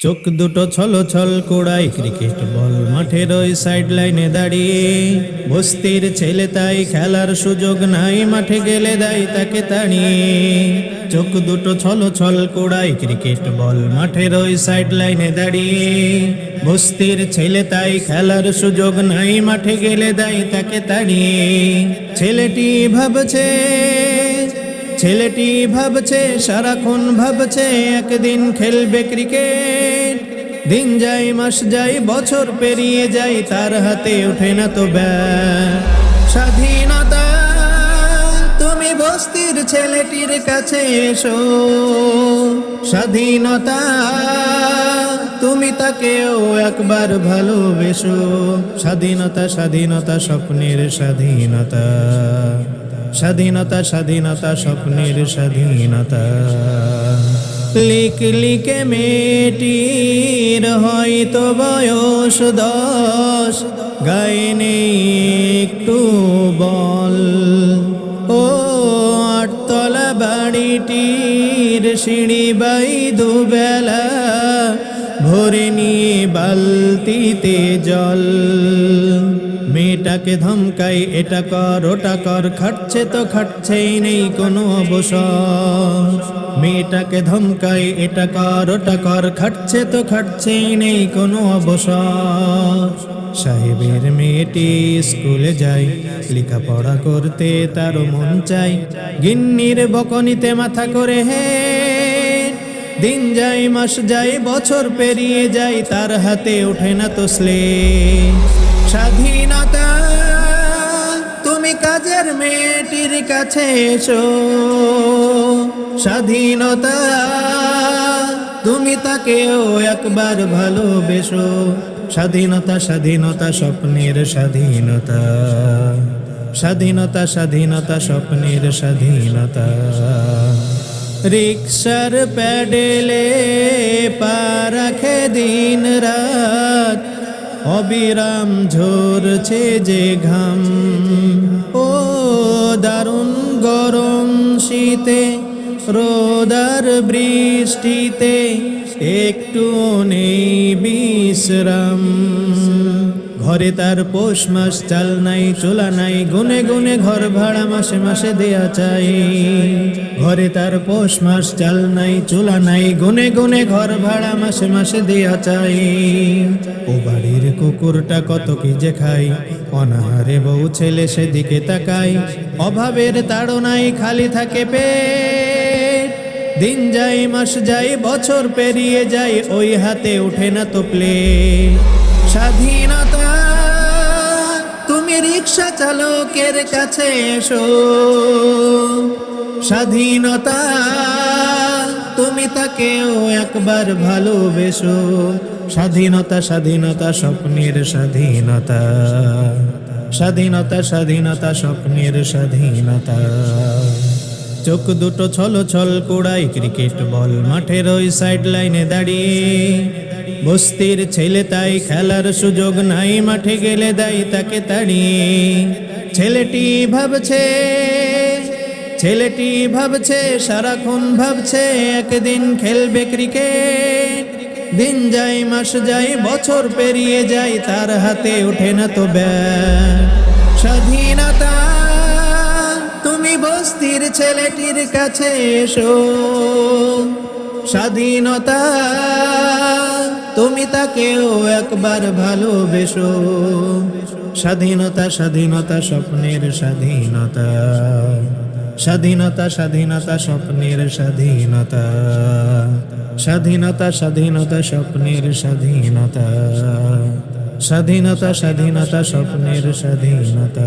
চোখ দুটো ছল ছল কোড়াই ক্রিকেট বল মাঠের ওই সাইড লাইনে দাঁড়িয়ে। বস্তির ছেলে তাই খেলার সুযোগ নাই, মাঠে গেলে দেয় তাকে তাড়িয়ে। চোখ দুটো ছল ছল কোড়াই ক্রিকেট বল মাঠের ওই সাইড লাইনে দাঁড়িয়ে। বস্তির ছেলে তাই খেলার সুযোগ নাই, মাঠে গেলে দেয় তাকে তাড়িয়ে। ছেলেটি ভাবছে ছেলেটি ভাবছে, সারাক্ষণ ভাবছে, একদিন খেলবে ক্রিকেট। দিন যায়, মাস যায়, বছর পেরিয়ে যায়, তার হাতে ওঠে না তো স্বাধীনতা, তুমি বস্তির ছেলেটির কাছে এসো। স্বাধীনতা, তুমি তাকেও একবার ভালোবেসো। স্বাধীনতা স্বাধীনতা, স্বপ্নের স্বাধীনতা। স্বাধীনতা স্বাধীনতা, স্বপ্নের স্বাধীনতা। লিক লিকে মেয়েটির হয়তো বয়স দশ, গায়ে নেই একটু বল। ও আটতলা বাড়িটির সিঁড়ি বাই দুবেলা, ভরে নিয়ে বালতিতে জল। মেয়েটাকে ধমকাই, এটা কর, ওটা কর, খাটছে তো খাটছেই নেই কোনো অবসর। মেয়েটাকে ধমকাই, এটা কর, ওটা কর, খাটছে তো খাটছেই নেই কোনো অবসর। সাহেবের মেয়েটি স্কুলে যায়, লেখাপড়া করতে তারও মন চাই গিন্নির বকনিতে মাথা করে হে। দিন যায়, মাস যায়, বছর পেরিয়ে যায়, তার হাতে ওঠে না তো স্লে স্বাধীনতা, তুমি কাজের মেয়েটির কাছে এসো। স্বাধীনতা, তুমি তাকেও একবার ভালোবেসো। স্বাধীনতা স্বাধীনতা, স্বপ্নের স্বাধীনতা। স্বাধীনতা স্বাধীনতা, স্বপ্নের স্বাধীনতা। রিক্সার প্যাডেলে পা রাখে দিন রাত অবিরাম ঝরছে যে ঘাম। ও দারুণ গরম শীতে, রোদার বৃষ্টিতে একটু নেই বিশ্রাম। ঘরে তার পৌষ মাস, চাল নাই, চোলা নাই, গুনে গুনে ঘর ভাড়া মাসে মাসে দেয়া চাই। ঘরে তার পৌষ মাস, চাল নাই, চোলা নাই, গুনে গুনে ঘর ভাড়া মাসে মাসে দেয়া চাই। কুকুরটা কত কি যে খাই? অনাহারে বউ ছেলে সেদিকে তাকাই অভাবের তাড়নাই খালি থাকে পেট। দিন যাই মাস যাই বছর পেরিয়ে যায়, ওই হাতে উঠে না তো প্লেট। স্বাধীনতা, তুমি রিক্সা চালকের কাছে এসো। স্বাধীনতা তাকেও একবার ভালোবেসো। স্বাধীনতা স্বাধীনতা, স্বপ্নের স্বাধীনতা। স্বাধীনতা স্বাধীনতা, স্বপ্নের স্বাধীনতা। চোখ দুটো ছল ছল কোড়াই ক্রিকেট বল মাঠের ওই সাইড লাইনে দাঁড়িয়ে। বস্তির ছেলে তাই খেলার সুযোগ নাই, মাঠে গেলে দেয় তাকে তাড়িয়ে। ছেলেটি ভাবছে ছেলেটি ভাবছে, সারাক্ষণ ভাবছে, একদিন খেলবে ক্রিকেট। দিন যায়, মাস যায়, বছর পেরিয়ে যায়, তার হাতে ওঠে না তো ব্যাট। স্বাধীনতা, তুমি বস্তির ছেলেটির কাছে এসো। স্বাধীনতা, তুমি তাকেও একবার ভালোবেসো। স্বাধীনতা স্বাধীনতা, স্বপ্নের স্বাধীনতা। স্বাধীনতা স্বাধীনতা স্বপ্নের স্বাধীনতা। স্বাধীনতা স্বাধীনতা স্বপ্নের স্বাধীনতা। স্বাধীনতা স্বাধীনতা স্বপ্নের স্বাধীনতা।